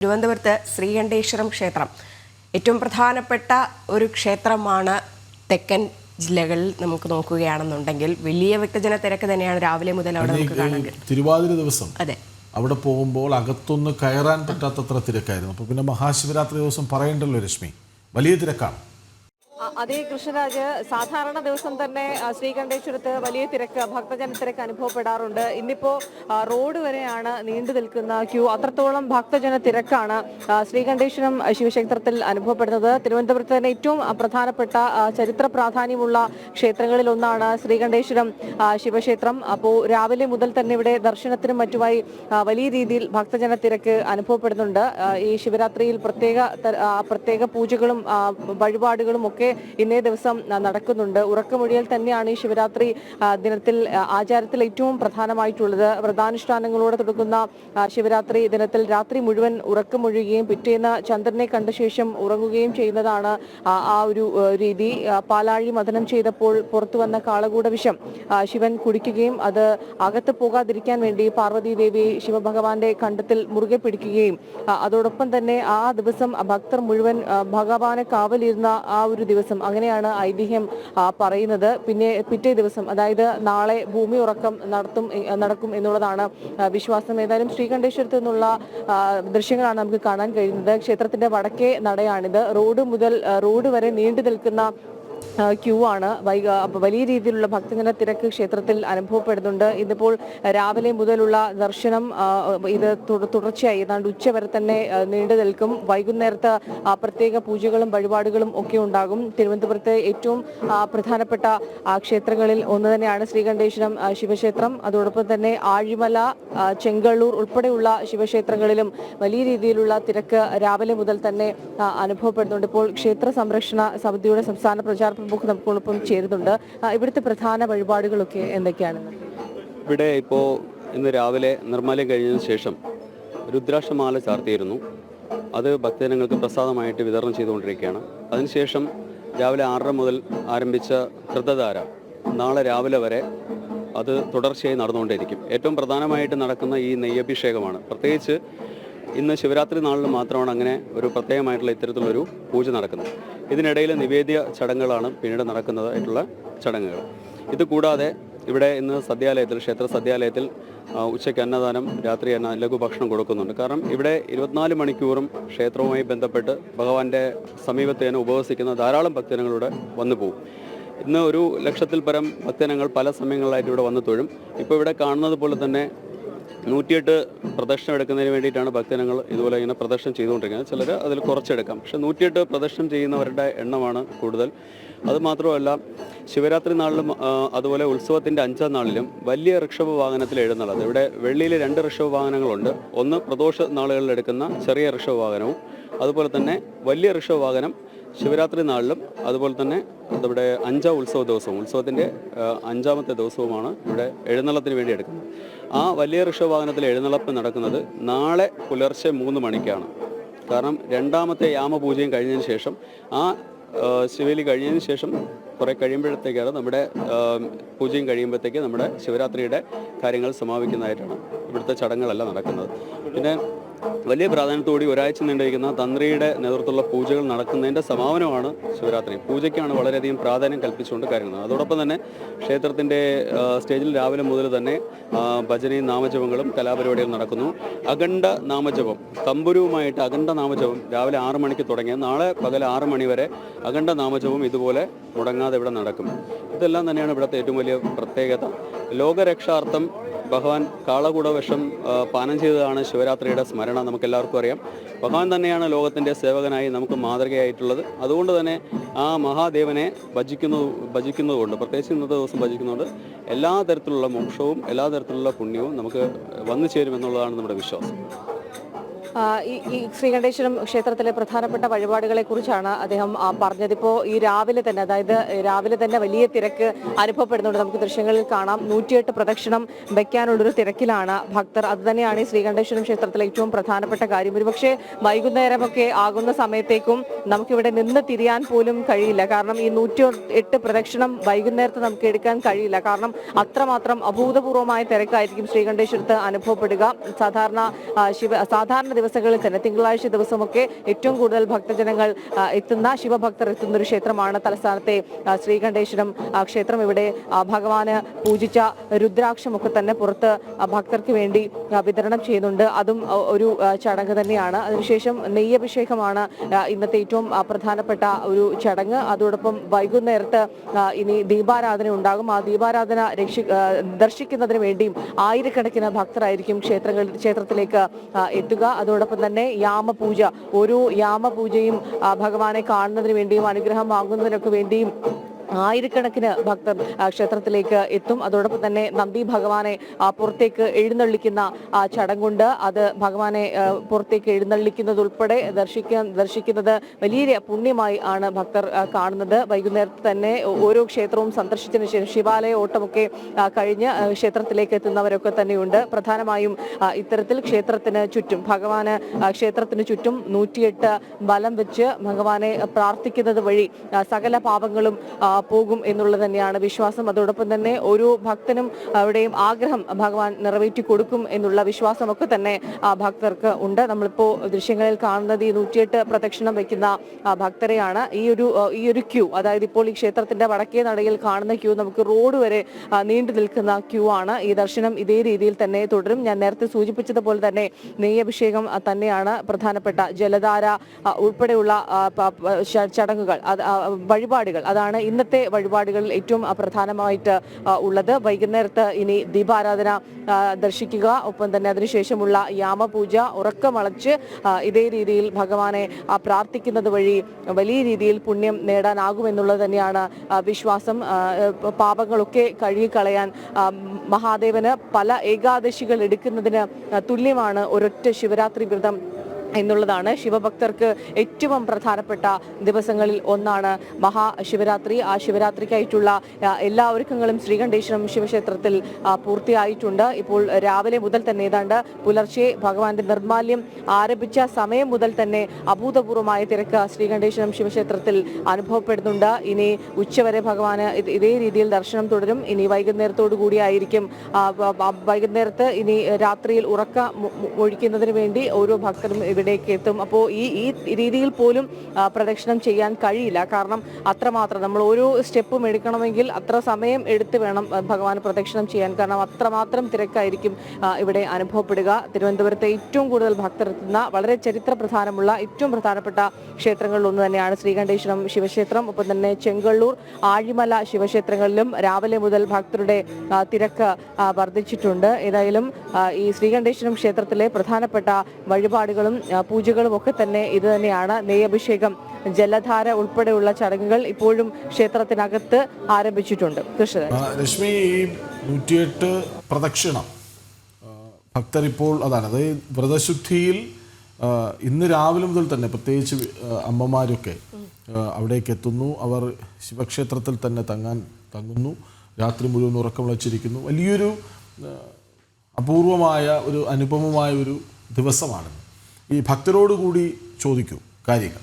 തിരുവനന്തപുരത്ത് ശ്രീകണ്ഠേശ്വരം ക്ഷേത്രം. ഏറ്റവും പ്രധാനപ്പെട്ട ഒരു ക്ഷേത്രമാണ് തെക്കൻ ജില്ലകളിൽ നമുക്ക് നോക്കുകയാണെന്നുണ്ടെങ്കിൽ വലിയ വ്യക്തജന തിരക്ക് തന്നെയാണ് രാവിലെ മുതൽ അവിടെ നമുക്ക് കാണാൻ കഴിയും തിരുവാതിര ദിവസം അതെ. അവിടെ പോകുമ്പോൾ അകത്തൊന്ന് കയറാൻ പറ്റാത്തത്ര തിരക്കായിരുന്നു. അപ്പോൾ പിന്നെ മഹാശിവരാത്രി ദിവസം പറയണ്ടല്ലോ രശ്മി. വലിയ തിരക്കാണ്. അതേ കൃഷ്ണരാജ് സാധാരണ ദിവസം തന്നെ ശ്രീകണ്ഠേശ്വരത്ത് വലിയ തിരക്ക് ഭക്തജന തിരക്ക് അനുഭവപ്പെടാറുണ്ട്. ഇന്നിപ്പോ റോഡ് വരെയാണ് നീണ്ടു നിൽക്കുന്ന ക്യൂ. അത്രത്തോളം ഭക്തജന തിരക്കാണ് ശ്രീകണ്ഠേശ്വരം ശിവക്ഷേത്രത്തിൽ അനുഭവപ്പെടുന്നത്. തിരുവനന്തപുരത്ത് തന്നെ ഏറ്റവും പ്രധാനപ്പെട്ട ചരിത്ര പ്രാധാന്യമുള്ള ക്ഷേത്രങ്ങളിൽ ഒന്നാണ് ശ്രീകണ്ഠേശ്വരം ശിവക്ഷേത്രം. അപ്പോൾ രാവിലെ മുതൽ തന്നെ ഇവിടെ ദർശനത്തിനും മറ്റുമായി വലിയ രീതിയിൽ ഭക്തജന തിരക്ക് അനുഭവപ്പെടുന്നുണ്ട്. ഈ ശിവരാത്രിയിൽ പ്രത്യേക പ്രത്യേക പൂജകളും വഴിപാടുകളും ഒക്കെ ഇന്നേ ദിവസം നടക്കുന്നുണ്ട്. ഉറക്കമൊഴിയൽ തന്നെയാണ് ഈ ശിവരാത്രി ദിനത്തിൽ ആചാരത്തിൽ ഏറ്റവും പ്രധാനമായിട്ടുള്ളത്. വ്രതാനുഷ്ഠാനങ്ങളോടെ തുടങ്ങുന്ന ശിവരാത്രി ദിനത്തിൽ രാത്രി മുഴുവൻ ഉറക്കമൊഴിയുകയും പിറ്റേന്ന് ചന്ദ്രനെ കണ്ട ശേഷം ഉറങ്ങുകയും ചെയ്യുന്നതാണ് ആ ആ ഒരു രീതി. പാലാഴി മതനം ചെയ്തപ്പോൾ പുറത്തു വന്ന കാളകൂട വിഷം ശിവൻ കുടിക്കുകയും അത് അകത്ത് പോകാതിരിക്കാൻ വേണ്ടി പാർവതി ദേവി ശിവഭഗവാന്റെ കണ്ടത്തിൽ മുറുകെ പിടിക്കുകയും അതോടൊപ്പം തന്നെ ആ ദിവസം ഭക്തർ മുഴുവൻ ഭഗവാനെ കാവലിരുന്ന ആ ഒരു ദിവസം അങ്ങനെയാണ് ഐതിഹ്യം പറയുന്നത്. പിന്നെ പിറ്റേ ദിവസം അതായത് നാളെ ഭൂമി ഉറക്കം നടത്തും നടക്കും എന്നുള്ളതാണ് വിശ്വാസം. ഏതായാലും ശ്രീകണ്ഠേശ്വരത്ത് നിന്നുള്ള ദൃശ്യങ്ങളാണ് നമുക്ക് കാണാൻ കഴിയുന്നത്. ക്ഷേത്രത്തിന്റെ വടക്കേ നടയാണിത്. റോഡ് മുതൽ റോഡ് വരെ നീണ്ടു നിൽക്കുന്ന ക്യൂ ആണ്. വലിയ രീതിയിലുള്ള ഭക്തജന തിരക്ക് ക്ഷേത്രത്തിൽ അനുഭവപ്പെടുന്നുണ്ട്. ഇതിപ്പോൾ രാവിലെ മുതലുള്ള ദർശനം ഇത് തുടർച്ചയായി ഏതാണ്ട് ഉച്ച വരെ തന്നെ നീണ്ടു നിൽക്കും. വൈകുന്നേരത്ത് പ്രത്യേക പൂജകളും വഴിപാടുകളും ഒക്കെ ഉണ്ടാകും. തിരുവനന്തപുരത്തെ ഏറ്റവും പ്രധാനപ്പെട്ട ക്ഷേത്രങ്ങളിൽ ഒന്ന് തന്നെയാണ് ശ്രീകണ്ഠേശ്വരം ശിവക്ഷേത്രം. അതോടൊപ്പം തന്നെ ആഴിമല ചെങ്കള്ളൂർ ഉൾപ്പെടെയുള്ള ശിവക്ഷേത്രങ്ങളിലും വലിയ രീതിയിലുള്ള തിരക്ക് രാവിലെ മുതൽ തന്നെ അനുഭവപ്പെടുന്നുണ്ട്. ഇപ്പോൾ ക്ഷേത്ര സംരക്ഷണ സമിതിയുടെ സംസ്ഥാന പ്രചാര പ്രമുഖ നമുക്കൊപ്പം ചേരുന്നുണ്ട്. ഇവിടുത്തെ പ്രധാന വഴിപാടുകളൊക്കെ എന്തൊക്കെയാണ്? ഇവിടെ ഇപ്പോൾ ഇന്ന് രാവിലെ നിർമ്മാല്യം കഴിഞ്ഞതിന് ശേഷം രുദ്രാക്ഷമാല ചാർത്തിയിരുന്നു. അത് ഭക്തജനങ്ങൾക്ക് പ്രസാദമായിട്ട് വിതരണം ചെയ്തുകൊണ്ടിരിക്കുകയാണ്. അതിനുശേഷം രാവിലെ ആറര മുതൽ ആരംഭിച്ച കൃതധാര നാളെ രാവിലെ വരെ അത് തുടർച്ചയായി നടന്നുകൊണ്ടേയിരിക്കും. ഏറ്റവും പ്രധാനമായിട്ട് നടക്കുന്ന ഈ നെയ്യഭിഷേകമാണ്. പ്രത്യേകിച്ച് ഇന്ന് ശിവരാത്രി നാളിൽ മാത്രമാണ് അങ്ങനെ ഒരു പ്രത്യേകമായിട്ടുള്ള ഇത്തരത്തിലുള്ളൊരു പൂജ നടക്കുന്നത്. ഇതിനിടയിൽ നിവേദ്യ ചടങ്ങുകളാണ് പിന്നീട് നടക്കുന്നതായിട്ടുള്ള ചടങ്ങുകൾ. ഇത് കൂടാതെ ഇവിടെ ഇന്ന് സദ്യാലയത്തിൽ ക്ഷേത്ര സദ്യാലയത്തിൽ ഉച്ചയ്ക്ക് അന്നദാനം രാത്രി അന്ന ലഘുഭക്ഷണം കൊടുക്കുന്നുണ്ട്. കാരണം ഇവിടെ ഇരുപത്തിനാല് മണിക്കൂറും ക്ഷേത്രവുമായി ബന്ധപ്പെട്ട് ഭഗവാന്റെ സമീപത്ത് തന്നെ ഉപവസിക്കുന്ന ധാരാളം ഭക്തജനങ്ങളിവിടെ വന്നു പോകും ഇന്ന് ഒരു ലക്ഷത്തിൽ പരം ഭക്തജനങ്ങൾ പല സമയങ്ങളിലായിട്ട് ഇവിടെ വന്നു തൊഴും. ഇപ്പോൾ ഇവിടെ കാണുന്നത് പോലെ തന്നെ നൂറ്റിയെട്ട് പ്രദക്ഷിണം എടുക്കുന്നതിന് വേണ്ടിയിട്ടാണ് ഭക്തജനങ്ങൾ ഇതുപോലെ ഇങ്ങനെ പ്രദക്ഷിണം ചെയ്തുകൊണ്ടിരിക്കുന്നത്. ചിലർ അതിൽ കുറച്ചെടുക്കാം. പക്ഷെ നൂറ്റിയെട്ട് പ്രദക്ഷിണം ചെയ്യുന്നവരുടെ എണ്ണമാണ് കൂടുതൽ. അതുമാത്രമല്ല ശിവരാത്രി നാളിലും അതുപോലെ ഉത്സവത്തിന്റെ അഞ്ചാം നാളിലും വലിയ ഋഷഭ വാഹനത്തിൽ എഴുന്നള്ളത് ഇവിടെ വെള്ളിയിൽ രണ്ട് ഋഷഭ വാഹനങ്ങളുണ്ട്. ഒന്ന് പ്രദോഷ നാളുകളിൽ എടുക്കുന്ന ചെറിയ ഋഷഭ വാഹനവും അതുപോലെ തന്നെ വലിയ ഋഷഭ വാഹനം ശിവരാത്രി നാളിലും അതുപോലെ തന്നെ നമ്മുടെ അഞ്ചാം ഉത്സവ ദിവസവും ഉത്സവത്തിന്റെ അഞ്ചാമത്തെ ദിവസവുമാണ് ഇവിടെ എഴുന്നള്ളത്തിന് വേണ്ടി എടുക്കുന്നത്. ആ വലിയ ഋഷഭവാഹനത്തിൽ എഴുന്നള്ളപ്പ് നടക്കുന്നത് നാളെ പുലർച്ചെ മൂന്ന് മണിക്കാണ്. കാരണം രണ്ടാമത്തെ യാമപൂജയും കഴിഞ്ഞതിന് ശേഷം ആ ശിവലി കഴിഞ്ഞതിന് ശേഷം കുറേ കഴിയുമ്പോഴത്തേക്കാണ് നമ്മുടെ പൂജയും കഴിയുമ്പോഴത്തേക്ക് നമ്മുടെ ശിവരാത്രിയുടെ കാര്യങ്ങൾ സമാപിക്കുന്നതായിട്ടാണ് ഇവിടുത്തെ ചടങ്ങുകളെല്ലാം നടക്കുന്നത്. പിന്നെ വലിയ പ്രാധാന്യത്തോടെ ഒരാഴ്ച നീണ്ടിരിക്കുന്ന തന്ത്രിയുടെ നേതൃത്വത്തിലുള്ള പൂജകൾ നടക്കുന്നതിന്റെ സമാപനമാണ് ശിവരാത്രി. പൂജയ്ക്കാണ് വളരെയധികം പ്രാധാന്യം കൽപ്പിച്ചുകൊണ്ട് കാര്യങ്ങൾ. അതോടൊപ്പം തന്നെ ക്ഷേത്രത്തിന്റെ സ്റ്റേജിൽ രാവിലെ മുതൽ തന്നെ ഭജനയും നാമജപങ്ങളും കലാപരിപാടികളും നടക്കുന്നു. അഖണ്ഡ നാമജപം തമ്പുരുവുമായിട്ട് അഖണ്ഡ നാമജപം രാവിലെ ആറ് മണിക്ക് തുടങ്ങിയ നാളെ പകൽ ആറ് മണി വരെ അഖണ്ഡ നാമജപം ഇതുപോലെ മുടങ്ങാതെ ഇവിടെ നടക്കും. ഇതെല്ലാം തന്നെയാണ് ഇവിടുത്തെ ഏറ്റവും വലിയ പ്രത്യേകത. ലോകരക്ഷാർത്ഥം ഭഗവാൻ കാളകൂടവശം പാനം ചെയ്തതാണ് ശിവരാത്രിയുടെ സ്മരണ നമുക്കെല്ലാവർക്കും അറിയാം. ഭഗവാൻ തന്നെയാണ് ലോകത്തിന്റെ സേവകനായി നമുക്ക് മാതൃകയായിട്ടുള്ളത്. അതുകൊണ്ട് തന്നെ ആ മഹാദേവനെ ഭജിക്കുന്നു ഭജിക്കുന്നതുകൊണ്ട് പ്രത്യേകിച്ച് ഇന്നത്തെ ദിവസം ഭജിക്കുന്നതുകൊണ്ട് എല്ലാ തരത്തിലുള്ള മോക്ഷവും എല്ലാ തരത്തിലുള്ള പുണ്യവും നമുക്ക് വന്നു ചേരുമെന്നുള്ളതാണ് നമ്മുടെ വിശ്വാസം. ഈ ശ്രീകണ്ഠേശ്വരം ക്ഷേത്രത്തിലെ പ്രധാനപ്പെട്ട വഴിപാടുകളെ കുറിച്ചാണ് അദ്ദേഹം പറഞ്ഞത്. ഇപ്പോൾ ഈ രാവിലെ തന്നെ അതായത് രാവിലെ തന്നെ വലിയ തിരക്ക് അനുഭവപ്പെടുന്നുണ്ട്. നമുക്ക് ദൃശ്യങ്ങളിൽ കാണാം. നൂറ്റിയെട്ട് പ്രദക്ഷിണം വയ്ക്കാനുള്ളൊരു തിരക്കിലാണ് ഭക്തർ. അത് തന്നെയാണ് ഈ ശ്രീകണ്ഠേശ്വരം ക്ഷേത്രത്തിലെ ഏറ്റവും പ്രധാനപ്പെട്ട കാര്യം. ഒരുപക്ഷെ വൈകുന്നേരമൊക്കെ ആകുന്ന സമയത്തേക്കും നമുക്കിവിടെ നിന്ന് തിരിയാൻ പോലും കഴിയില്ല. കാരണം ഈ നൂറ്റി എട്ട് പ്രദക്ഷിണം വൈകുന്നേരത്ത് നമുക്ക് എടുക്കാൻ കഴിയില്ല. കാരണം അത്രമാത്രം അഭൂതപൂർവമായ തിരക്കായിരിക്കും ശ്രീകണ്ഠേശ്വരത്ത് അനുഭവപ്പെടുക. സാധാരണ ശിവ സാധാരണ ദിവസങ്ങളിൽ തന്നെ തിങ്കളാഴ്ച ദിവസമൊക്കെ ഏറ്റവും കൂടുതൽ ഭക്തജനങ്ങൾ എത്തുന്ന ശിവഭക്തർ എത്തുന്ന ഒരു ക്ഷേത്രമാണ് തലസ്ഥാനത്തെ ശ്രീകണ്ഠേശ്വരം ക്ഷേത്രം. ഇവിടെ ഭഗവാന് പൂജിച്ച രുദ്രാക്ഷമൊക്കെ തന്നെ പുറത്ത് ഭക്തർക്ക് വേണ്ടി വിതരണം ചെയ്യുന്നുണ്ട്. അതും ഒരു ചടങ്ങ് തന്നെയാണ്. അതിനുശേഷം നെയ്യഭിഷേകമാണ് ഇന്നത്തെ ഏറ്റവും പ്രധാനപ്പെട്ട ഒരു ചടങ്ങ്. അതോടൊപ്പം വൈകുന്നേരത്ത് ഇനി ദീപാരാധന ഉണ്ടാകും. ആ ദീപാരാധന രക്ഷി ദർശിക്കുന്നതിന് വേണ്ടിയും ആയിരക്കണക്കിന് ഭക്തരായിരിക്കും ക്ഷേത്രങ്ങൾ ക്ഷേത്രത്തിലേക്ക് എത്തുക എത്തുക. അതോടൊപ്പം തന്നെ യാമപൂജ. ഓരോ യാമപൂജയും ഭഗവാനെ കാണുന്നതിന് വേണ്ടിയും അനുഗ്രഹം വാങ്ങുന്നതിനൊക്കെ വേണ്ടിയും ആയിരക്കണക്കിന് ഭക്തർ ക്ഷേത്രത്തിലേക്ക് എത്തും. അതോടൊപ്പം തന്നെ നന്ദി ഭഗവാനെ പുറത്തേക്ക് എഴുന്നള്ളിക്കുന്ന ചടങ്ങുണ്ട്. അത് ഭഗവാനെ പുറത്തേക്ക് എഴുന്നള്ളിക്കുന്നത് ഉൾപ്പെടെ ദർശിക്കാൻ ദർശിക്കുന്നത് വലിയ പുണ്യമായി ആണ് ഭക്തർ കാണുന്നത്. വൈകുന്നേരത്ത് തന്നെ ഓരോ ക്ഷേത്രവും സന്ദർശിച്ചതിന് ശേഷം ശിവാലയ ഓട്ടമൊക്കെ കഴിഞ്ഞ് ക്ഷേത്രത്തിലേക്ക് എത്തുന്നവരൊക്കെ തന്നെയുണ്ട്. പ്രധാനമായും ഇത്തരത്തിൽ ക്ഷേത്രത്തിന് ചുറ്റും ഭഗവാന് ക്ഷേത്രത്തിന് ചുറ്റും നൂറ്റിയെട്ട് ബലം വെച്ച് ഭഗവാനെ പ്രാർത്ഥിക്കുന്നത് വഴി സകല പാപങ്ങളും പോകും എന്നുള്ളത് തന്നെയാണ് വിശ്വാസം. അതോടൊപ്പം തന്നെ ഓരോ ഭക്തനും അവിടെയും ആഗ്രഹം ഭഗവാൻ നിറവേറ്റി കൊടുക്കും എന്നുള്ള വിശ്വാസമൊക്കെ തന്നെ ആ, ഭക്തർക്ക് ഉണ്ട്. നമ്മളിപ്പോ ദൃശ്യങ്ങളിൽ കാണുന്നത് ഈ നൂറ്റിയെട്ട് പ്രദക്ഷിണം വെക്കുന്ന ഭക്തരെയാണ്. ഈ ഒരു ഈ ഒരു ക്യൂ അതായത് ഇപ്പോൾ ഈ ക്ഷേത്രത്തിന്റെ വടക്കേ നടയിൽ കാണുന്ന ക്യൂ നമുക്ക് റോഡ് വരെ നീണ്ടു നിൽക്കുന്ന ക്യൂ ആണ്. ഈ ദർശനം ഇതേ രീതിയിൽ തന്നെ തുടരും. ഞാൻ നേരത്തെ സൂചിപ്പിച്ചതുപോലെ തന്നെ നെയ്യഭിഷേകം തന്നെയാണ് പ്രധാനപ്പെട്ട ജലധാര ഉൾപ്പെടെയുള്ള ചടങ്ങുകൾ വഴിപാടുകൾ. അതാണ് ഇന്നത്തെ വഴിപാടുകളിൽ ഏറ്റവും പ്രധാനമായിട്ട് ഉള്ളത്. വൈകുന്നേരത്ത് ഇനി ദീപാരാധന ദർശിക്കുക. ഒപ്പം തന്നെ അതിനുശേഷമുള്ള യാമപൂജ ഉറക്കമളച്ച് ഇതേ രീതിയിൽ ഭഗവാനെ പ്രാർത്ഥിക്കുന്നത് വഴി വലിയ രീതിയിൽ പുണ്യം നേടാനാകുമെന്നുള്ളത് തന്നെയാണ് വിശ്വാസം. പാപങ്ങളൊക്കെ കഴുകിക്കളയാൻ മഹാദേവന് പല ഏകാദശികൾ എടുക്കുന്നതിന് തുല്യമാണ് ഒരൊറ്റ ശിവരാത്രി വ്രതം. എന്നുള്ളതാണ് ശിവഭക്തർക്ക് ഏറ്റവും പ്രധാനപ്പെട്ട ദിവസങ്ങളിൽ ഒന്നാണ് മഹാശിവരാത്രി ആ ശിവരാത്രിക്കായിട്ടുള്ള എല്ലാ ഒരുക്കങ്ങളും ശ്രീകണ്ഠേശ്വരം ശിവക്ഷേത്രത്തിൽ പൂർത്തിയായിട്ടുണ്ട്. ഇപ്പോൾ രാവിലെ മുതൽ തന്നെ ഏതാണ്ട് പുലർച്ചെ ഭഗവാന്റെ നിർമാല്യം ആരംഭിച്ച സമയം മുതൽ തന്നെ അഭൂതപൂർവമായ തിരക്ക് ശ്രീകണ്ഠേശ്വരം ശിവക്ഷേത്രത്തിൽ അനുഭവപ്പെടുന്നുണ്ട്. ഇനി ഉച്ചവരെ ഭഗവാന് ഇതേ രീതിയിൽ ദർശനം തുടരും. ഇനി വൈകുന്നേരത്തോടു കൂടിയായിരിക്കും വൈകുന്നേരത്ത് ഇനി രാത്രിയിൽ ഉറക്ക ഒഴിക്കുന്നതിന് വേണ്ടി ഓരോ ഭക്തരും ഇവിടേക്ക് എത്തും അപ്പോൾ ഈ ഈ രീതിയിൽ പോലും പ്രദക്ഷിണം ചെയ്യാൻ കഴിയില്ല. കാരണം അത്രമാത്രം നമ്മൾ ഓരോ സ്റ്റെപ്പും എടുക്കണമെങ്കിൽ അത്ര സമയം എടുത്ത് വേണം ഭഗവാൻ പ്രദക്ഷിണം ചെയ്യാൻ. കാരണം അത്രമാത്രം തിരക്കായിരിക്കും ഇവിടെ അനുഭവപ്പെടുക. തിരുവനന്തപുരത്തെ ഏറ്റവും കൂടുതൽ ഭക്തർ എത്തുന്ന വളരെ ചരിത്ര പ്രധാനമുള്ള ഏറ്റവും പ്രധാനപ്പെട്ട ക്ഷേത്രങ്ങളിൽ ഒന്ന് തന്നെയാണ് ശ്രീകണ്ഠേശ്വരം ശിവക്ഷേത്രം. ഒപ്പം തന്നെ ചെങ്കള്ളൂർ ആഴിമല ശിവക്ഷേത്രങ്ങളിലും രാവിലെ മുതൽ ഭക്തരുടെ തിരക്ക് വർദ്ധിച്ചിട്ടുണ്ട്. ഏതായാലും ഈ ശ്രീകണ്ഠേശ്വരം ക്ഷേത്രത്തിലെ പ്രധാനപ്പെട്ട വഴിപാടുകളും പൂജകളും ഒക്കെ തന്നെ ഇത് തന്നെയാണ്. നെയ്യഭിഷേകം ജലധാര ഉൾപ്പെടെയുള്ള ചടങ്ങുകൾ ഇപ്പോഴും ക്ഷേത്രത്തിനകത്ത് ആരംഭിച്ചിട്ടുണ്ട്. ആ, ഈ നൂറ്റിയെട്ട് പ്രദക്ഷിണം ഭക്തർ ഇപ്പോൾ അതാണ്. അതായത് വ്രതശുദ്ധിയിൽ ഇന്ന് രാവിലെ മുതൽ തന്നെ പ്രത്യേകിച്ച് അമ്മമാരൊക്കെ അവിടേക്ക് എത്തുന്നു. അവർ ശിവക്ഷേത്രത്തിൽ തന്നെ തങ്ങാൻ തങ്ങുന്നു. രാത്രി മുഴുവൻ ഉറക്കം വിളച്ചിരിക്കുന്നു വലിയൊരു അപൂർവമായ ഒരു അനുപമമായ ഒരു ദിവസമാണ്. ഈ ഭക്തരോട് കൂടി ചോദിക്കൂ കാര്യങ്ങൾ.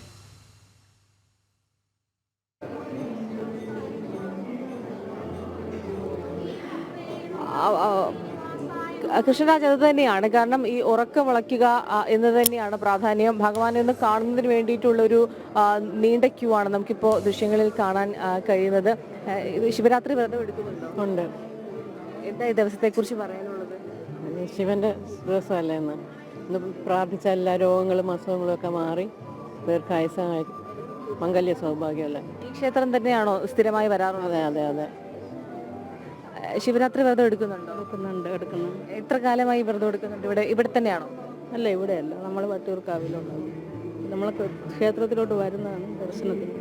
ആ, ആ, കൃഷ്ണരാജ് അത് തന്നെയാണ്. കാരണം ഈ ഉറക്കം വളയ്ക്കുക എന്ന് തന്നെയാണ് പ്രാധാന്യം. ഭഗവാനെ ഒന്ന് കാണുന്നതിന് വേണ്ടിയിട്ടുള്ള ഒരു നീണ്ട ക്യൂ ആണ് നമുക്കിപ്പോൾ ദൃശ്യങ്ങളിൽ കാണാൻ കഴിയുന്നത്. ഇത് ശിവരാത്രി വ്രതം എടുക്കുന്നുണ്ടോ? ഉണ്ട്. എന്താ ഈ ദിവസത്തെ കുറിച്ച് പറയാനുള്ളത്? ശിവന്റെ ദിവസമല്ലേ പ്രാർത്ഥിച്ച എല്ലാ രോഗങ്ങളും അസുഖങ്ങളും ഒക്കെ മാറി ദീർഘായുസമായി മംഗല്യ സൗഭാഗ്യമല്ല? ഈ ക്ഷേത്രം തന്നെയാണോ സ്ഥിരമായി വരാറുള്ളത്? അതെ അതെ അതെ. ശിവരാത്രി വ്രതം എടുക്കുന്നുണ്ടോ? എടുക്കുന്നുണ്ട് എടുക്കുന്നുണ്ട്. എത്ര കാലമായി വ്രതം എടുക്കുന്നുണ്ട്? ഇവിടെ ഇവിടെ തന്നെയാണോ? അല്ല ഇവിടെയല്ല. നമ്മൾ വട്ടിയൂർക്കാവിലുണ്ട് നമ്മൾ ക്ഷേത്രത്തിലോട്ട് വരുന്നതാണ് ദർശനത്തിന്.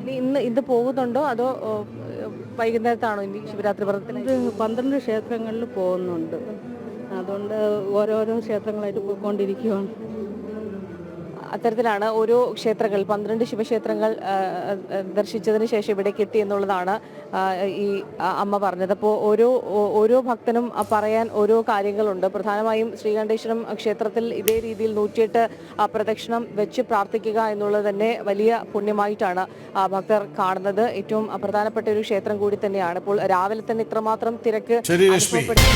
ഇനി ഇന്ന് ഇന്ന് പോകുന്നുണ്ടോ? അതോ വൈകുന്നേരത്താണോ ഇനി ശിവരാത്രി വ്രതത്തിന്? ഇത് പന്ത്രണ്ട് ക്ഷേത്രങ്ങളിൽ പോകുന്നുണ്ട്. അതുകൊണ്ട് ഓരോരോ ക്ഷേത്രങ്ങളായിട്ട് പോയിക്കൊണ്ടിരിക്കുകയാണ് അത്തരത്തിലാണ് ഓരോ ക്ഷേത്രങ്ങൾ പന്ത്രണ്ട് ശിവക്ഷേത്രങ്ങൾ ദർശിച്ചതിന് ശേഷം ഇവിടേക്ക് എത്തി എന്നുള്ളതാണ് ഈ അമ്മ പറഞ്ഞത്. അപ്പോൾ ഓരോ ഓരോ ഭക്തനും പറയാൻ ഓരോ കാര്യങ്ങളുണ്ട്. പ്രധാനമായും ശ്രീകണ്ഠേശ്വരം ക്ഷേത്രത്തിൽ ഇതേ രീതിയിൽ നൂറ്റിയെട്ട് പ്രദക്ഷിണം വെച്ച് പ്രാർത്ഥിക്കുക എന്നുള്ളത് തന്നെ വലിയ പുണ്യമായിട്ടാണ് ഭക്തർ കാണുന്നത്. ഏറ്റവും പ്രധാനപ്പെട്ട ഒരു ക്ഷേത്രം കൂടി തന്നെയാണ്. ഇപ്പോൾ രാവിലെ തന്നെ ഇത്രമാത്രം തിരക്ക് അനുഭവപ്പെടുന്നു.